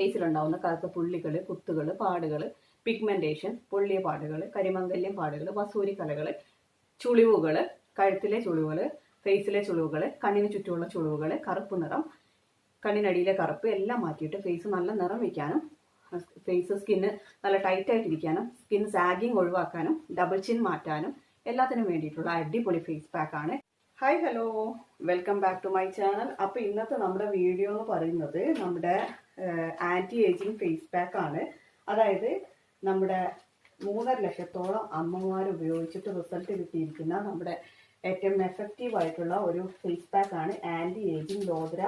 ഫേസിലുണ്ടാവുന്ന കറുത്ത പുള്ളികൾ കുത്തുകൾ പാടുകൾ പിഗ്മെന്റേഷൻ പൊള്ളിയ പാടുകൾ കരിമംഗല്യം പാടുകൾ വസൂരി കലകൾ ചുളിവുകൾ കഴുത്തിലെ ചുളിവുകൾ ഫേസിലെ ചുളിവുകൾ കണ്ണിന് ചുറ്റുമുള്ള ചുളിവുകൾ കറുപ്പ് നിറം കണ്ണിനടിയിലെ കറുപ്പ് എല്ലാം മാറ്റിയിട്ട് ഫേസ് നല്ല നിറം വയ്ക്കാനും ഫേസ് സ്കിന്ന് നല്ല ടൈറ്റ് ആയിട്ടിരിക്കാനും സ്കിൻ സാഗിങ് ഒഴിവാക്കാനും ഡബിൾ ചിൻ മാറ്റാനും എല്ലാത്തിനും വേണ്ടിയിട്ടുള്ള അടിപൊളി ഫേസ് പാക്കാണ് hi hello welcome back to my channel അപ്പോൾ ഇന്നത്തെ നമ്മുടെ വീഡിയോ എന്ന് പറയുന്നത് നമ്മുടെ ആന്റി ഏജിങ് ഫേസ് പാക്ക് ആണ്. അതായത് നമ്മുടെ മൂന്നര ലക്ഷത്തോളം അമ്മമാർ ഉപയോഗിച്ചിട്ട് റിസൾട്ട് കിട്ടിയിരിക്കുന്ന നമ്മുടെ ഏറ്റവും എഫക്റ്റീവ് ആയിട്ടുള്ള ഒരു ഫേസ് പാക്ക് ആണ് ആന്റി ഏജിങ് ലോദ്ര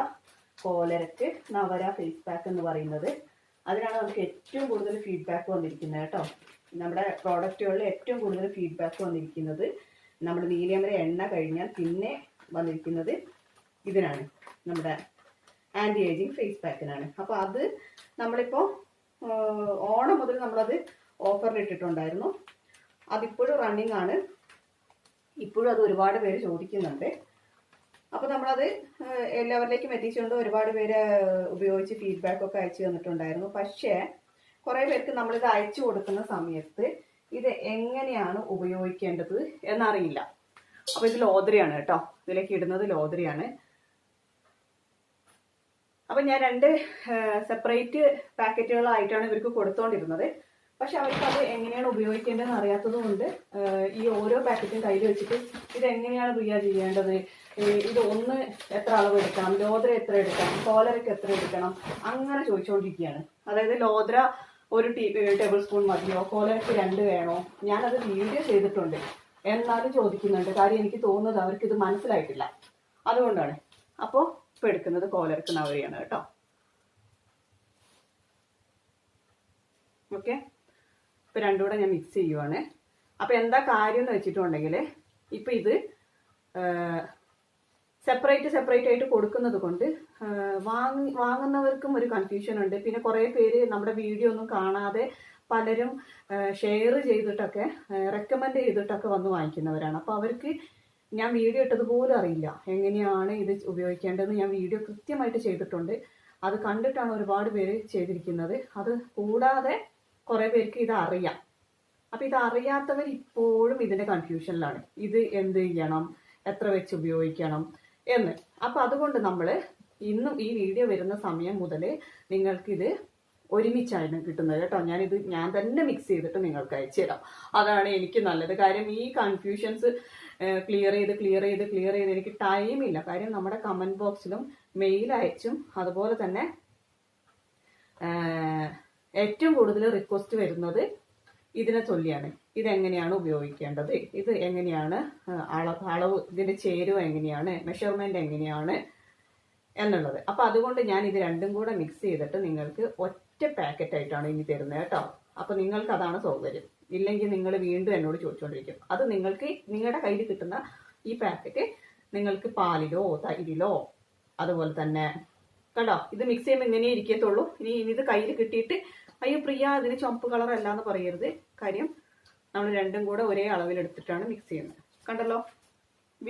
കോലരക്ക് നവര ഫേസ് പാക്ക് എന്ന് പറയുന്നത്. അതിനാണ് നമുക്ക് ഏറ്റവും കൂടുതൽ ഫീഡ്ബാക്ക് വന്നിരിക്കുന്നത് കേട്ടോ. നമ്മുടെ പ്രോഡക്റ്റുകളിൽ ഏറ്റവും കൂടുതൽ ഫീഡ്ബാക്ക് വന്നിരിക്കുന്നത്. നമ്മുടെ നീലിയമര എണ്ണ കഴിഞ്ഞാൽ പിന്നെ വന്നിരിക്കുന്നത് ഇതിനാണ്. നമ്മുടെ ആന്റി ഏജിങ് ഫേസ് പാക്കിനാണ് അപ്പോൾ അത് നമ്മളിപ്പോൾ ഓണം മുതൽ നമ്മളത് ഓഫറിൽ ഇട്ടിട്ടുണ്ടായിരുന്നു. അതിപ്പോഴും റണ്ണിങ് ആണ്. ഇപ്പോഴും അത് ഒരുപാട് പേര് ചോദിക്കുന്നുണ്ട്. അപ്പോൾ നമ്മളത് എല്ലാവരിലേക്കും എത്തിച്ചുകൊണ്ട് ഒരുപാട് പേര് ഉപയോഗിച്ച് ഫീഡ്ബാക്ക് ഒക്കെ അയച്ചു തന്നിട്ടുണ്ടായിരുന്നു. പക്ഷേ കുറേ പേർക്ക് നമ്മളിത് അയച്ചു കൊടുക്കുന്ന സമയത്ത് ഇത് എങ്ങനെയാണ് ഉപയോഗിക്കേണ്ടത് എന്നറിയില്ല. അപ്പോൾ ഇത് ലോദ്രയാണ് കേട്ടോ. ഇതിലേക്ക് ഇടുന്നത് ലോദ്രയാണ് അപ്പം ഞാൻ രണ്ട് സെപ്പറേറ്റ് പാക്കറ്റുകളായിട്ടാണ് ഇവർക്ക് കൊടുത്തോണ്ടിരുന്നത്. പക്ഷെ അവർക്ക് അത് എങ്ങനെയാണ് ഉപയോഗിക്കേണ്ടതെന്ന് അറിയാത്തത് കൊണ്ട് ഈ ഓരോ പാക്കറ്റും കയ്യിൽ വെച്ചിട്ട് ഇത് എങ്ങനെയാണ് പ്രിയ ചെയ്യേണ്ടത്? ഇത് ഒന്ന് എത്ര അളവ് എടുക്കണം? ലോദ്ര എത്ര എടുക്കണം? കോലരക്ക് എത്ര എടുക്കണം? അങ്ങനെ ചോദിച്ചുകൊണ്ടിരിക്കുകയാണ് അതായത് ലോദ്ര ഒരു ടീ ടേബിൾ സ്പൂൺ മതിയോ കോലരക്ക് രണ്ട് വേണോ? ഞാനത് വീഡിയോ ചെയ്തിട്ടുണ്ട്. എന്നാലും ചോദിക്കുന്നുണ്ട്. കാര്യം എനിക്ക് തോന്നുന്നത് അവർക്ക് ഇത് മനസ്സിലായിട്ടില്ല. അതുകൊണ്ടാണ്. അപ്പോൾ ഇപ്പോൾ എടുക്കുന്നത് കോലരക്ക് നവരിയാണ് കേട്ടോ. ഓക്കെ? ഇപ്പം രണ്ടും കൂടെ ഞാൻ മിക്സ് ചെയ്യുവാണ്. അപ്പോൾ എന്താ കാര്യം എന്ന് വെച്ചിട്ടുണ്ടെങ്കിൽ ഇപ്പം ഇത് സെപ്പറേറ്റ് സെപ്പറേറ്റ് ആയിട്ട് കൊടുക്കുന്നത് കൊണ്ട് വാങ്ങി വാങ്ങുന്നവർക്കും ഒരു കൺഫ്യൂഷൻ ഉണ്ട്. പിന്നെ കുറേ പേര് നമ്മുടെ വീഡിയോ ഒന്നും കാണാതെ പലരും ഷെയർ ചെയ്തിട്ടൊക്കെ റെക്കമെൻഡ് ചെയ്തിട്ടൊക്കെ വന്ന് വാങ്ങിക്കുന്നവരാണ്. അപ്പോൾ അവർക്ക് ഞാൻ വീഡിയോ ഇട്ടതുപോലും അറിയില്ല. എങ്ങനെയാണ് ഇത് ഉപയോഗിക്കേണ്ടതെന്ന് ഞാൻ വീഡിയോ കൃത്യമായിട്ട് ചെയ്തിട്ടുണ്ട്. അത് കണ്ടിട്ടാണ് ഒരുപാട് പേര് ചെയ്തിരിക്കുന്നത്. അത് കൂടാതെ കുറേ പേർക്ക് ഇത് അറിയാം. അപ്പോൾ ഇത് അറിയാത്തവർ ഇപ്പോഴും ഇതിന്റെ കൺഫ്യൂഷനിലാണ് ഇത് എന്ത് ചെയ്യണം? എത്ര വെച്ച് ഉപയോഗിക്കണം? എന്ന്. അപ്പൊ അതുകൊണ്ട് നമ്മൾ ഇന്നും ഈ വീഡിയോ വരുന്ന സമയം മുതൽ നിങ്ങൾക്കിത് ഒരുമിച്ചാണ് കിട്ടുന്നത് കേട്ടോ. ഞാനിത് ഞാൻ തന്നെ മിക്സ് ചെയ്തിട്ട് നിങ്ങൾക്ക് അയച്ചു തരാം. അതാണ് എനിക്ക് നല്ലത്. കാര്യം ഈ കൺഫ്യൂഷൻസ് ക്ലിയർ ചെയ്ത് ക്ലിയർ ചെയ്ത് ക്ലിയർ ചെയ്ത് എനിക്ക് ടൈമില്ല കാര്യം നമ്മുടെ കമന്റ് ബോക്സിലും മെയിൽ അയച്ചും അതുപോലെ തന്നെ ഏറ്റവും കൂടുതൽ റിക്വസ്റ്റ് വരുന്നത് ഇതിനെ തുല്യാണ് ഇതെങ്ങനെയാണ് ഉപയോഗിക്കേണ്ടത്? ഇത് എങ്ങനെയാണ് അളവ് അളവ് ഇതിന്റെ ചേരുവ എങ്ങനെയാണ് മെഷർമെന്റ് എങ്ങനെയാണ് എന്നുള്ളത്. അപ്പം അതുകൊണ്ട് ഞാൻ ഇത് രണ്ടും കൂടെ മിക്സ് ചെയ്തിട്ട് നിങ്ങൾക്ക് ഒറ്റ പാക്കറ്റ് ആയിട്ടാണ് ഇനി തരുന്നത് കേട്ടോ. അപ്പം നിങ്ങൾക്ക് അതാണ് സൗകര്യം. ഇല്ലെങ്കിൽ നിങ്ങൾ വീണ്ടും എന്നോട് ചോദിച്ചുകൊണ്ടിരിക്കും അത് നിങ്ങൾക്ക് നിങ്ങളുടെ കയ്യിൽ കിട്ടുന്ന ഈ പാക്കറ്റ് നിങ്ങൾക്ക് പാലിലോ തൈരിലോ അതുപോലെ തന്നെ കണ്ടോ? ഇത് മിക്സ് ചെയ്യുമ്പോൾ ഇങ്ങനെ ഇരിക്കത്തുള്ളൂ. ഇനി ഇത് കയ്യിൽ കിട്ടിയിട്ട് അയ്യോ പ്രിയ അതിന് ചുമപ്പ് കളർ അല്ല എന്ന് പറയരുത്. കാര്യം നമ്മൾ രണ്ടും കൂടെ ഒരേ അളവിൽ എടുത്തിട്ടാണ് മിക്സ് ചെയ്യുന്നത്. കണ്ടല്ലോ?